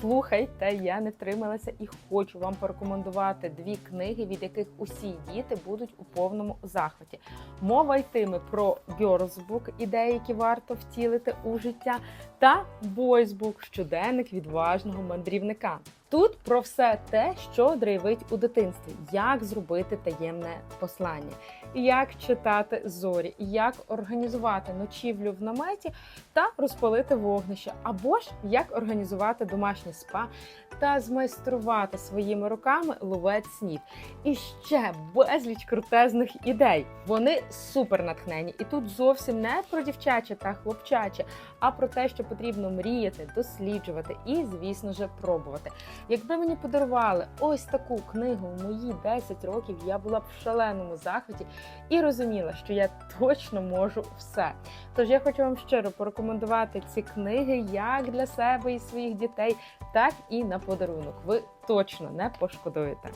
Слухайте, я не втрималася і хочу вам порекомендувати дві книги, від яких усі діти будуть у повному захваті. Мова йтиме про Girls ідеї, які варто втілити у життя, та Boys Book, щоденник відважного мандрівника. Тут про все те, що драйвить у дитинстві, як зробити таємне послання, як читати зорі, як організувати ночівлю в наметі та розпалити вогнище, або ж як організувати домашнє спа та змайструвати своїми руками ловець снів. І ще безліч крутезних ідей. Вони супер натхнені. І тут зовсім не про дівчаче та хлопчаче, а про те, що потрібно мріяти, досліджувати і, звісно ж, пробувати. Якби мені подарували ось таку книгу в мої 10 років, я була б в шаленому захваті і розуміла, що я точно можу все. Тож я хочу вам щиро порекомендувати ці книги як для себе і своїх дітей, так і на подарунок. Ви точно не пошкодуєте.